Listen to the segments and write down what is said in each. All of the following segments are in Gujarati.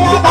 야, 야, 야.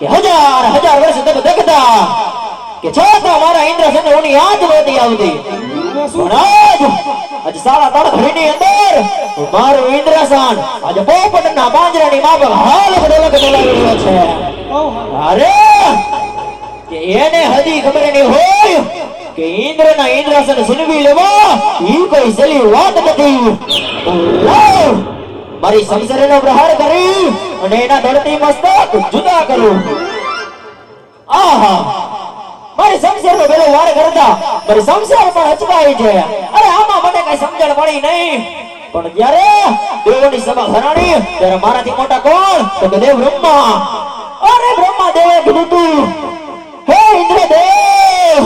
હજાર હજાર વર્ષ તમે દેખતા કે છતાં મારા ઇન્દ્રસન આજ નહોતી આવતી. પણ આજ સાડા ત્રણ ઘડીની અંદર મારું ઇન્દ્રસન આજે પોપટના પાંજરાની માફક હાલ બદલક બોલાવી રહ્યો છે. અરે કે એને હજી ખબર નહીં હોય કે ઇન્દ્રના ઇન્દ્રાસન સુનવી લેવો ઈ કોઈ સહેલી વાત નથી. મારી મારી સંસારનો પ્રહાર કરી અને એના ધરતી મસ્તક જુદા કરું. આહા. મારી સંસારનો પેલો વાર કરતા મારી સંસાર પણ હચકાઈ છે અરે, આમાં મને કઈ સમજણ પડી નહીં. પણ જ્યારે દેવોની સભા ભરાણી, ત્યારે મારાથી મોટા કોણ? તો કે દેવ બ્રહ્મા. અરે બ્રહ્મા દેવે કીધું તું, હે ઇન્દ્રદેવ,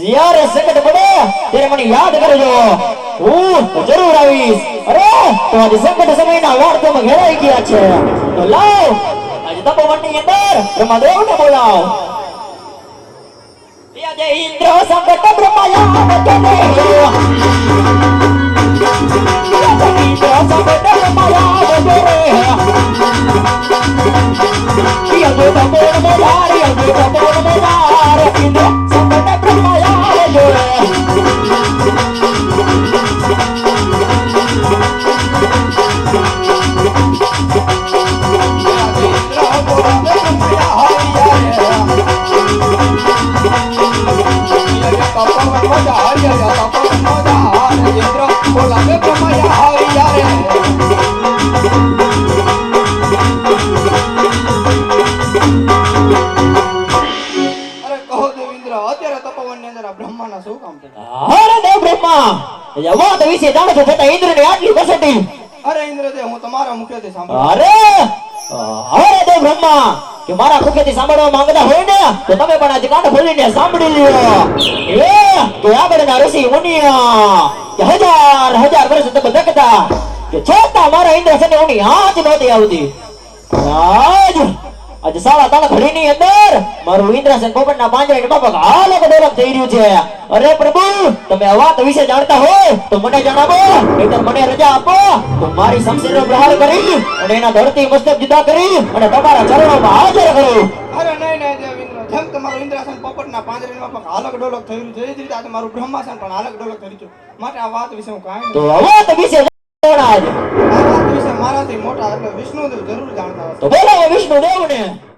જ્યારે સંકટ પડે ત્યારે મને યાદ કરજો. હું જરૂર આવીશ. અરે, તો આજે સંકટ સમયના વાર્તામાં ઘેરાઈ ગયા છે. તો લાવ, આજે તપોવનની અંદર બ્રહ્મદેવને બોલાવ. આજે ઇન્દ્ર સંકટ બ્રહ્મા યાદ કરે આજે ઇન્દ્ર સંકટ બ્રહ્મા અત્યારે તપોવનની અંદર આ બ્રહ્માના શું કામ છે? હરે દેવ બ્રહ્મા. વાત વિશે જાણો છો છતાં ઇન્દ્રની આટલી કસોટી અરે ઇન્દ્રદેવ હું તમારા મુખેથી સાંભળ્યું અરે હરે દેવ બ્રહ્મા. કે મારા મુખેથી સાંભળવા માંગતા હોય ને તો તમે પણ આજે કાન ખોલીને સાંભળી લ્યો. એ તો આગળના ઋષિ મુનિઓ કે હજાર હજાર વર્ષ તમે કે છતાં મારા ઇન્દ્ર સને ઉની આજ નહોતી આવતી. આજ આજે સાડા ત્રણ ઘડીની અંદર મારું ઇન્દ્રાસન પોપટના પાંજરાની માફક હાલક ડોલક થઈ રહ્યું છે. અરે પ્રભુ તમે આ વાત વિશે જાણતા હોય તો મને જણાવો નહીતર મને રજા આપો. તો મારી શમશીરનો પ્રહાર કરી અને એના ધરતી મસ્તક જુદા કરી અને તમારા ચરણોમાં હાજર કરું. અરે નહીં નહીં દેવેન્દ્ર જેમ તમારું ઇન્દ્રાસન પોપટના પાંજરાની માફક હાલક ડોલક થયું છે. એ જ રીતે આજે મારું બ્રહ્માસન પણ હાલક ડોલક રહ્યું છે. માટે આ વાત વિશે હું કાંઈ તો આ વાત વિશે મોટા એટલે વિષ્ણુદેવ જરૂર જાણતા તો બોલો વિષ્ણુ દેવને